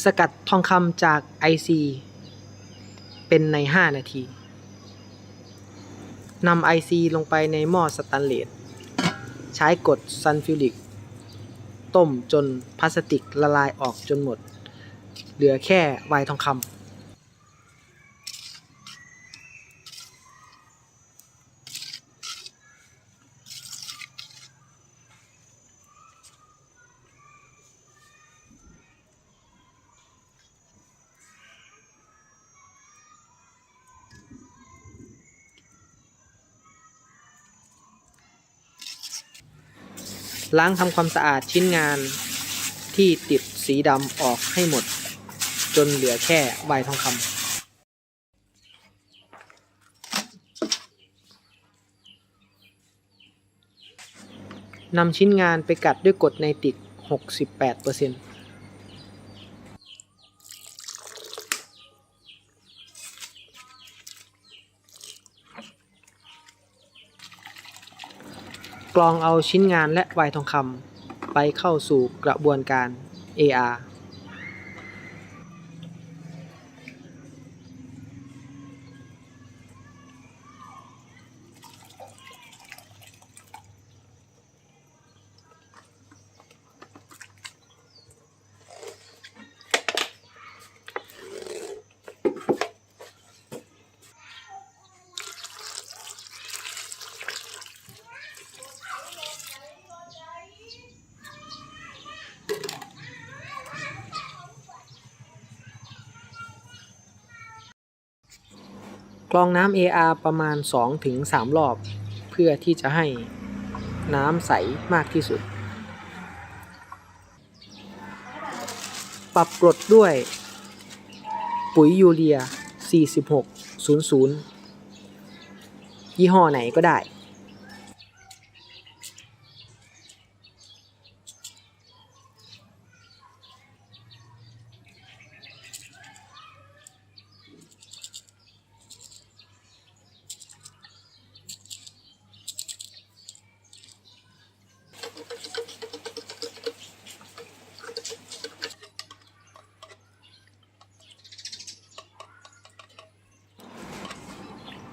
สกัดทองคำจาก IC เป็นใน 5 นาทีนำ IC ลงไปในหม้อสแตนเลสใช้กดซันฟิลิก ต้มจนพลาสติกละลายออกจนหมด เหลือแค่ไวายทองคำ ล้างทำความสะอาดชิ้นงานที่ติดสีดำออกให้หมด จนเหลือแค่ใบทองคำนำชิ้นงานไปกัดด้วยกรดไนตริก 68% กรองเอาชิ้นงานและไวน์ทองคำไปเข้าสู่กระบวนการ AR กรองน้ำ AR ประมาณ 2-3 รอบ เพื่อที่จะให้น้ำใสมากที่สุด ปรับกรดด้วย ปุ๋ยยูเรีย 4600 ยี่ห้อไหนก็ได้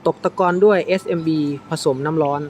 ตกตะกอนด้วย SMB ผสมน้ำร้อน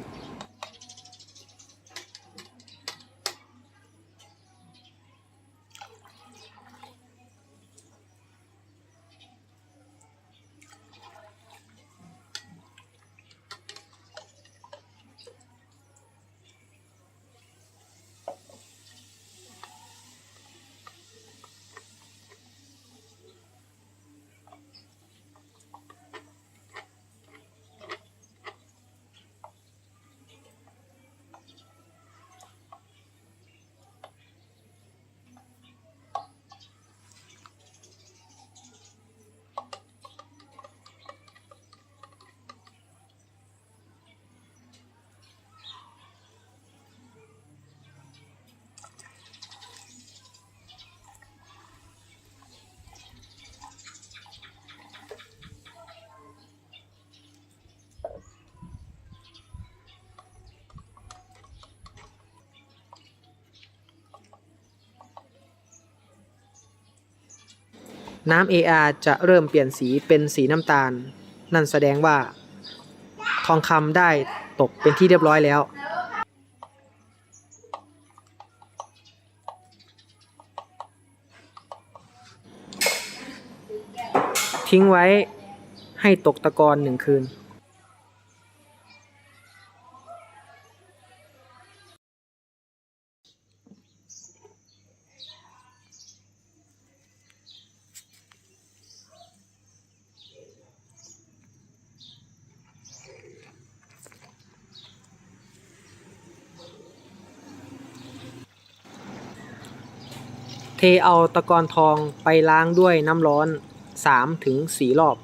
น้ำ AR จะเริ่มเปลี่ยนสีเป็นสีน้ำตาล นั่นแสดงว่า ทองคำได้ตกเป็นที่เรียบร้อยแล้ว ทิ้งไว้ให้ตกตะกอนหนึ่งคืน เทเอาตะกอนทองไปล้างด้วยน้ำร้อน 3-4ถึง4รอบ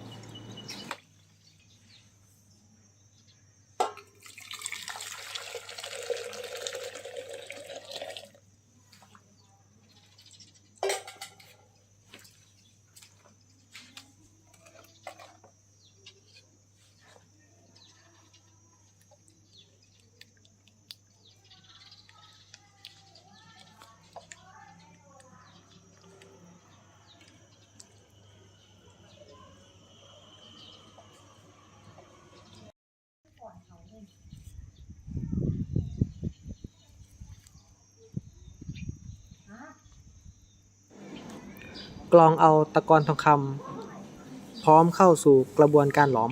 กรองเอาตะกอนทองคำพร้อมเข้าสู่กระบวนการหลอม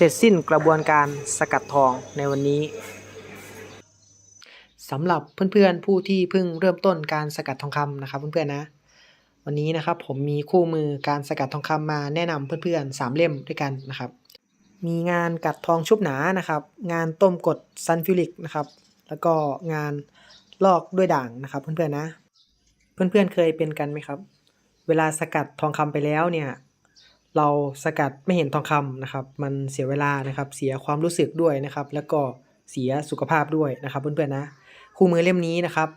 เสร็จสิ้นกระบวนการสกัดทองในวันนี้สำหรับเพื่อนๆผู้ที่เพิ่งเริ่มต้นการสกัดทองคำนะครับ เพื่อนๆนะ วันนี้นะครับผมมีคู่มือการสกัดทองคำมาแนะนำเพื่อนๆ3เล่มด้วยกันนะครับ มีงานกัดทองชุบหนานะครับ งานต้มกดซันฟิลิกนะครับ แล้วก็งานลอกด้วยด่างนะครับ เพื่อนๆนะ เพื่อนๆเคยเป็นกันไหมครับ เวลาสกัดทองคำไปแล้วเนี่ย เราสกัดไม่เห็นทองคำนะครับ มันเสียเวลานะครับ เสียความรู้สึกด้วยนะครับ แล้วก็เสียสุขภาพด้วยนะครับ เพื่อนๆนะ คู่มือเล่มนี้นะครับ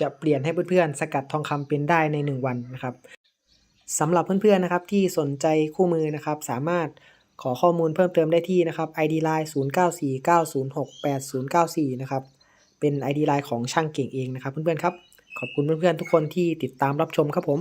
จะเปลี่ยนให้เพื่อนๆสกัดทองคำเป็นได้ใน 1 วันนะครับสำหรับเพื่อนๆนะครับที่สนใจคู่มือนะครับ สามารถขอข้อมูลเพิ่มเติมได้ที่นะครับ ID line 0949068094 นะครับ เป็น ID line ของช่างเก่งเองนะครับ เพื่อนๆครับ ขอบคุณเพื่อนๆทุกคนที่ติดตามรับชมครับผม